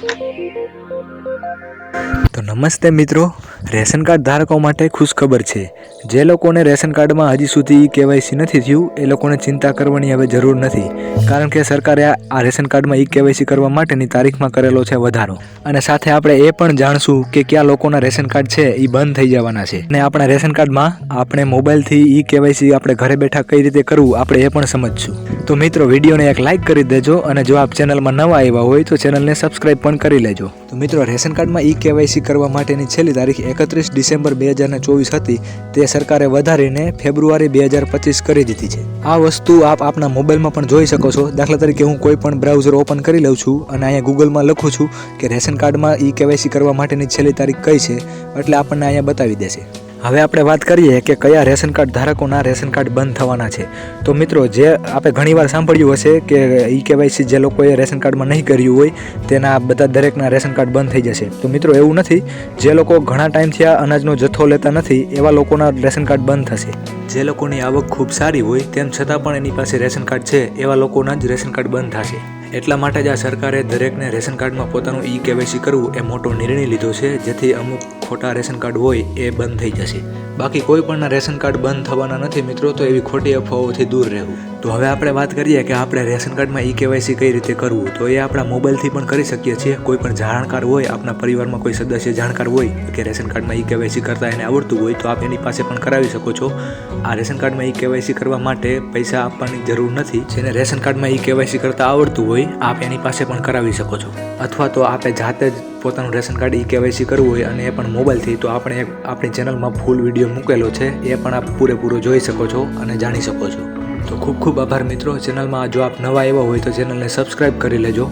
તો નમસ્તે મિત્રો, રેશન કાર્ડ ધારકો માટે ખુશખબર છે. જે લોકોને રેશન કાર્ડમાં હજી સુધી કેવાયસી નથી થયું, એ લોકોને ચિંતા કરવાની હવે જરૂર નથી. કારણ કે સરકારે આ રેશન કાર્ડમાં ઈ કેવાયસી કરવા માટેની તારીખમાં કરેલો છે વધારો. અને સાથે આપણે એ પણ જાણશું કે કયા લોકોના રેશન કાર્ડ છે એ બંધ થઈ જવાના છે. અને આપણા રેશન કાર્ડમાં આપણે મોબાઈલથી ઈ કેવાયસી આપણે ઘરે બેઠા કઈ રીતે કરવું, આપણે એ પણ સમજશું. તો મિત્રો, વિડીયોને એક લાઇક કરી દેજો અને જો આપ ચેનલમાં નવા આવ્યા હોય તો ચેનલને સબસ્ક્રાઈબ પણ કરી લેજો. તો મિત્રો, રેશન કાર્ડમાં ઈ કેવાયસી કરવા માટેની છેલ્લી તારીખ એકત્રીસ ડિસેમ્બર બે હજાર ચોવીસ હતી. તે સરકારે વધારીને ફેબ્રુઆરી બે હજાર પચીસ કરી દીધી છે. આ વસ્તુ આપ આપના મોબાઈલમાં પણ જોઈ શકો છો. દાખલા તરીકે હું કોઈ પણ બ્રાઉઝર ઓપન કરી લઉં છું અને અહીંયા ગૂગલમાં લખું છું કે રેશન કાર્ડમાં ઈ કેવાયસી કરવા માટેની છેલ્લી તારીખ કઈ છે, એટલે આપણને અહીંયા બતાવી દેશે. હવે આપણે વાત કરીએ કે કયા રેશન કાર્ડ ધારકોના રેશન કાર્ડ બંધ થવાના છે. તો મિત્રો, જે આપણે ઘણીવાર સાંભળ્યું હશે કે ઈ કેવાયસી જે લોકોએ રેશન કાર્ડમાં નહીં કર્યું હોય, તેના બધા દરેકના રેશન કાર્ડ બંધ થઈ જશે. તો મિત્રો, એવું નથી. જે લોકો ઘણા ટાઈમથી આ અનાજનો જથ્થો લેતા નથી, એવા લોકોના રેશન કાર્ડ બંધ થશે. જે લોકોની આવક ખૂબ સારી હોય, તેમ છતાં પણ એની પાસે રેશન કાર્ડ છે, એવા લોકોના જ રેશન કાર્ડ બંધ થશે. એટલા માટે જ આ સરકારે દરેકને રેશન કાર્ડમાં પોતાનું ઈ કેવાયસી કરવું એ મોટો નિર્ણય લીધો છે, જેથી અમુક ખોટા રેશન કાર્ડ હોય એ બંધ થઈ જશે. બાકી કોઈ પણના રેશન કાર્ડ બંધ થવાના નથી મિત્રો, તો એવી ખોટી અફવાઓથી દૂર રહેવું. તો હવે આપણે વાત કરીએ કે આપણે રેશન કાર્ડમાં ઈ કેવાયસી કઈ રીતે કરવું? તો એ આપણા મોબાઈલથી પણ કરી શકીએ છીએ. કોઈ પણ જાણકાર હોય, આપણા પરિવારમાં કોઈ સદસ્ય જાણકાર હોય કે રેશન કાર્ડમાં ઈ કેવાયસી કરતા એને આવડતું હોય, તો આપ એની પાસે પણ કરાવી શકો છો. આ રેશન કાર્ડમાં ઈ કેવાયસી કરવા માટે પૈસા આપવાની જરૂર નથી. જેને રેશન કાર્ડમાં ઈ કેવાયસી કરતા આવડતું હોય, આપ એની પાસે પણ કરાવી શકો છો. અથવા તો આપે જાતે જ પોતાનું રેશન કાર્ડ ઈ કેવાયસી કરવું હોય અને એ પણ મોબાઈલથી તો આપણે આપણી ચેનલમાં ફૂલ વીડિયો મૂકેલો છે. એ પણ આપ પૂરેપૂરો જોઈ શકો છો અને જાણી શકો છો. તો ખૂબ ખૂબ આભાર મિત્રો. ચેનલમાં જો આપ નવા એવા હોય તો ચેનલને સબસ્ક્રાઈબ કરી લેજો.